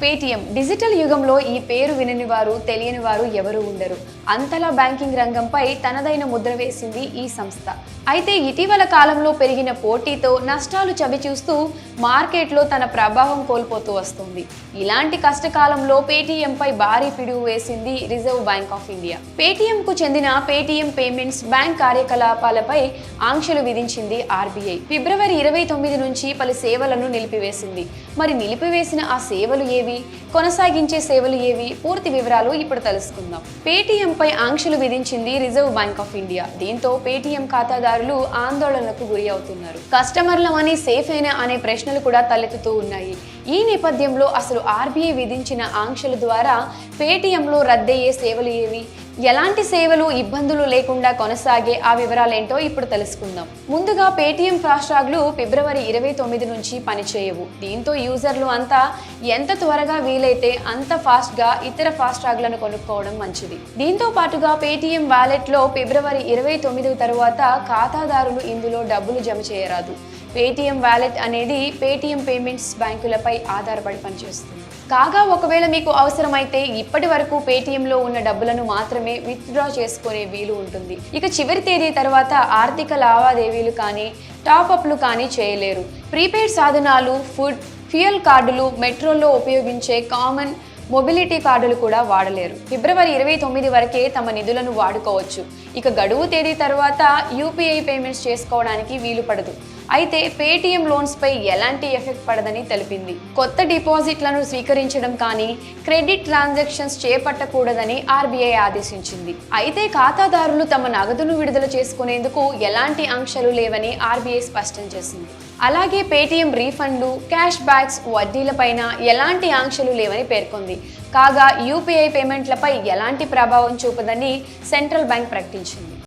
Paytm. Digital యుగంలో ఈ పేరు వినని వారు తెలియని వారు ఎవరు ఉండరు. అంతలా బ్యాంకింగ్ రంగంపై తనదైన ముద్ర వేసింది ఈ సంస్థ. అయితే ఇటీవల కాలంలో పెరిగిన పోటీతో నష్టాలు చవిచూస్తూ మార్కెట్లో తన ప్రభావం కోల్పోతూ వస్తుంది. ఇలాంటి కష్టకాలంలో పేటీఎంపై భారీ పిడుగు వేసింది రిజర్వ్ బ్యాంక్ ఆఫ్ ఇండియా. పేటీఎంకు చెందిన పేటీఎం పేమెంట్స్ బ్యాంక్ కార్యకలాపాలపై ఆంక్షలు విధించింది ఆర్బీఐ. ఫిబ్రవరి ఇరవై తొమ్మిది నుంచి పలు సేవలను నిలిపివేసింది. మరి నిలిపివేసిన ఆ సేవలు ఏవి? కొనసాగించే సేవలు ఏవి పూర్తి వివరాలు ఇప్పుడు తెలుసుకుందాం. పేటీఎం పై ఆంక్షలు విధించింది రిజర్వ్ బ్యాంక్ ఆఫ్ ఇండియా. దీంతో పేటీఎం ఖాతాదారులు ఆందోళనకు గురి అవుతున్నారు. కస్టమర్ల మనీ సేఫ్ అయినా అనే ప్రశ్నలు కూడా తలెత్తుతూ ఉన్నాయి. ఈ నేపథ్యంలో అసలు ఆర్బీఐ విధించిన ఆంక్షల ద్వారా పేటీఎంలో రద్దయ్యే సేవలు ఏవి ఎలాంటి సేవలు ఇబ్బందులు లేకుండా కొనసాగే ఆ వివరాలేంటో ఇప్పుడు తెలుసుకుందాం. ముందుగా పేటీఎం ఫాస్ట్రాగ్లు ఫిబ్రవరి ఇరవై తొమ్మిది నుంచి పనిచేయవు. దీంతో యూజర్లు అంతా ఎంత త్వరగా వీలైతే అంత ఫాస్ట్గా ఇతర ఫాస్ట్రాగ్లను కొనుక్కోవడం మంచిది. దీంతో పాటుగా పేటీఎం వాలెట్లో ఫిబ్రవరి ఇరవై తొమ్మిది తరువాత ఖాతాదారులు ఇందులో డబ్బులు జమ చేయరాదు. పేటీఎం వాలెట్ అనేది పేటీఎం పేమెంట్స్ బ్యాంకులపై ఆధారపడి పనిచేస్తుంది. కాగా ఒకవేళ మీకు అవసరమైతే ఇప్పటి వరకు పేటీఎంలో ఉన్న డబ్బులను మాత్రమే విత్డ్రా చేసుకునే వీలు ఉంటుంది. ఇక చివరి తేదీ తర్వాత ఆర్థిక లావాదేవీలు కానీ టాప్అప్లు కానీ చేయలేరు. ప్రీపెయిడ్ సాధనాలు ఫుడ్ ఫ్యూయల్ కార్డులు మెట్రోల్లో ఉపయోగించే కామన్ మొబిలిటీ కార్డులు కూడా వాడలేరు. ఫిబ్రవరి ఇరవై తొమ్మిది వరకే తమ నిధులను వాడుకోవచ్చు. ఇక గడువు తేదీ తర్వాత యూపీఐ పేమెంట్స్ చేసుకోవడానికి వీలు పడదు. అయితే పేటీఎం లోన్స్పై ఎలాంటి ఎఫెక్ట్ పడదని తెలిపింది. కొత్త డిపాజిట్లను స్వీకరించడం కానీ క్రెడిట్ ట్రాన్సాక్షన్స్ చేపట్టకూడదని ఆర్బీఐ ఆదేశించింది. అయితే ఖాతాదారులు తమ నగదును విడుదల చేసుకునేందుకు ఎలాంటి ఆంక్షలు లేవని ఆర్బీఐ స్పష్టం చేసింది. అలాగే పేటీఎం రీఫండ్లు క్యాష్ బ్యాక్స్ వడ్డీలపైన ఎలాంటి ఆంక్షలు లేవని పేర్కొంది. కాగా యూపీఐ పేమెంట్లపై ఎలాంటి ప్రభావం చూపదని సెంట్రల్ బ్యాంక్ ప్రకటించింది.